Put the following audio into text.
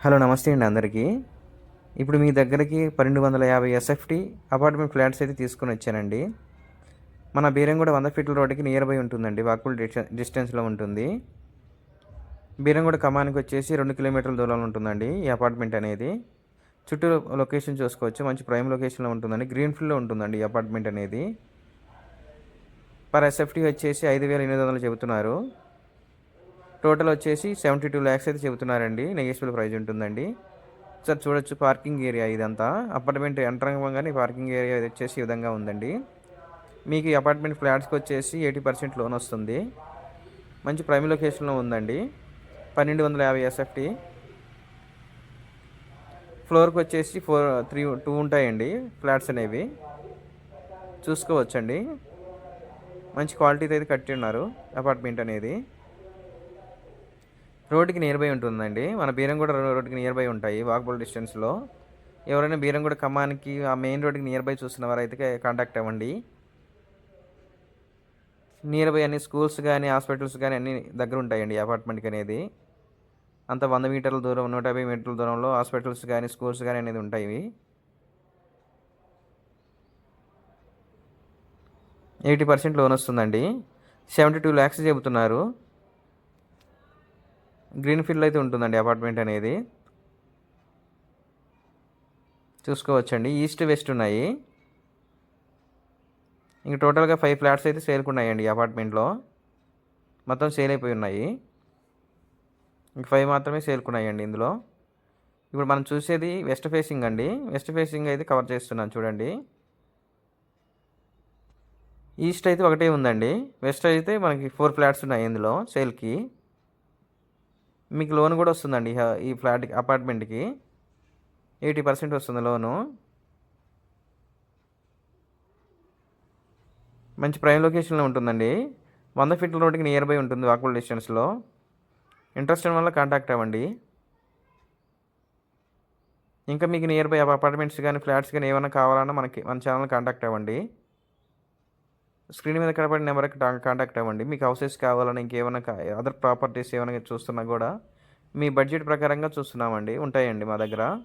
Hello నమస్తే అండి అందరికీ. ఇప్పుడు మీ దగ్గరికి పన్నెండు వందల యాభై ఎస్ఎఫ్టీ అపార్ట్మెంట్ ఫ్లాట్స్ అయితే తీసుకొని వచ్చానండి. మన బీరంగూడ వంద ఫీట్ల రోడ్డుకి నియర్ బై ఉంటుందండి వాకుల్ డిస్టెన్స్లో ఉంటుంది. బీరంగూడ కమానికి వచ్చేసి రెండు కిలోమీటర్ల దూరంలో ఉంటుందండి ఈ అపార్ట్మెంట్ అనేది. చుట్టూ లొకేషన్ చూసుకోవచ్చు మంచి ప్రైమ్ లొకేషన్లో ఉంటుందండి గ్రీన్ ఫీల్డ్లో ఉంటుందండి ఈ అపార్ట్మెంట్ అనేది. పర్ ఎస్ఎఫ్టీ వచ్చేసి ఐదు వేల ఎనిమిది వందలు చెబుతున్నారు. టోటల్ వచ్చేసి సెవెంటీ టూ ల్యాక్స్ అయితే చెబుతున్నారండి. నెగేషియబుల్ ప్రైస్ ఉంటుందండి. సార్ చూడొచ్చు పార్కింగ్ ఏరియా ఇదంతా. అపార్ట్మెంట్ ఎంటర్ అవ్వగానే పార్కింగ్ ఏరియా ఇది వచ్చేసి ఈ విధంగా ఉందండి. మీకు ఈ అపార్ట్మెంట్ ఫ్లాట్స్కి వచ్చేసి ఎయిటీ పర్సెంట్ లోన్ వస్తుంది. మంచి ప్రైమ్ లొకేషన్లో ఉందండి. పన్నెండు వందల యాభై ఎస్ఎఫ్టీ ఫ్లోర్కి వచ్చేసి ఫోర్ త్రీ టూ ఉంటాయండి ఫ్లాట్స్ అనేవి. చూసుకోవచ్చండి. మంచి క్వాలిటీతో అయితే కట్టి ఉన్నారు అపార్ట్మెంట్ అనేది. రోడ్డుకి నియర్ బై ఉంటుందండి. మన బీరంగూడ రోడ్డుకి నియర్ బై ఉంటాయి. వాకబుల్ డిస్టెన్స్లో ఎవరైనా బీరంగూడ ఖమ్మానికి ఆ మెయిన్ రోడ్డుకి నియర్ బై చూస్తున్న వారైతే కాంటాక్ట్ అవ్వండి. నియర్ బై అన్ని స్కూల్స్ కానీ హాస్పిటల్స్ కానీ అన్ని దగ్గర ఉంటాయండి అపార్ట్మెంట్కి అనేది. అంత వంద మీటర్ల దూరం నూట యాభై మీటర్ల దూరంలో హాస్పిటల్స్ కానీ స్కూల్స్ కానీ అనేది ఉంటాయి ఎయిటీ పర్సెంట్ లోన్ వస్తుందండి. సెవెంటీ టూ ల్యాక్స్ చెబుతున్నారు. గ్రీన్ ఫీల్డ్ అయితే ఉంటుందండి అపార్ట్మెంట్ అనేది. చూసుకోవచ్చండి. ఈస్ట్ వెస్ట్ ఉన్నాయి. ఇంక టోటల్గా ఫైవ్ ఫ్లాట్స్ అయితే సేల్కి ఉన్నాయండి అపార్ట్మెంట్లో. మొత్తం సేల్ అయిపోయి ఉన్నాయి. ఇంక ఫైవ్ మాత్రమే సేల్కి ఉన్నాయండి ఇందులో. ఇప్పుడు మనం చూసేది వెస్ట్ ఫేసింగ్ అండి. వెస్ట్ ఫేసింగ్ అయితే కవర్ చేస్తున్నాను చూడండి. ఈస్ట్ అయితే ఒకటే ఉందండి. వెస్ట్ అయితే మనకి ఫోర్ ఫ్లాట్స్ ఉన్నాయి ఇందులో సేల్కి. మీకు లోన్ కూడా వస్తుందండి ఈ ఫ్లాట్ అపార్ట్మెంట్కి ఎయిటీ పర్సెంట్ వస్తుంది లోను. మంచి ప్రైమ్ లొకేషన్లో ఉంటుందండి. వంద ఫీట్ల రోడ్డుకి నియర్ బై ఉంటుంది వాకబుల్ డిస్టెన్స్లో ఇంట్రెస్ట్ వల్ల కాంటాక్ట్ అవ్వండి. ఇంకా మీకు నియర్ బై అపార్ట్మెంట్స్ కానీ ఫ్లాట్స్ కానీ ఏమైనా కావాలన్నా మనకి మన ఛానల్ కాంటాక్ట్ అవ్వండి. స్క్రీన్ మీద కనబడిన నెంబర్కి కాంటాక్ట్ అవ్వండి. మీకు హౌసెస్ కావాలని ఇంకేమైనా అదర్ ప్రాపర్టీస్ ఏమైనా చూస్తున్నా కూడా మీ బడ్జెట్ ప్రకారంగా చూస్తున్నామండి. ఉంటాయండి మా దగ్గర.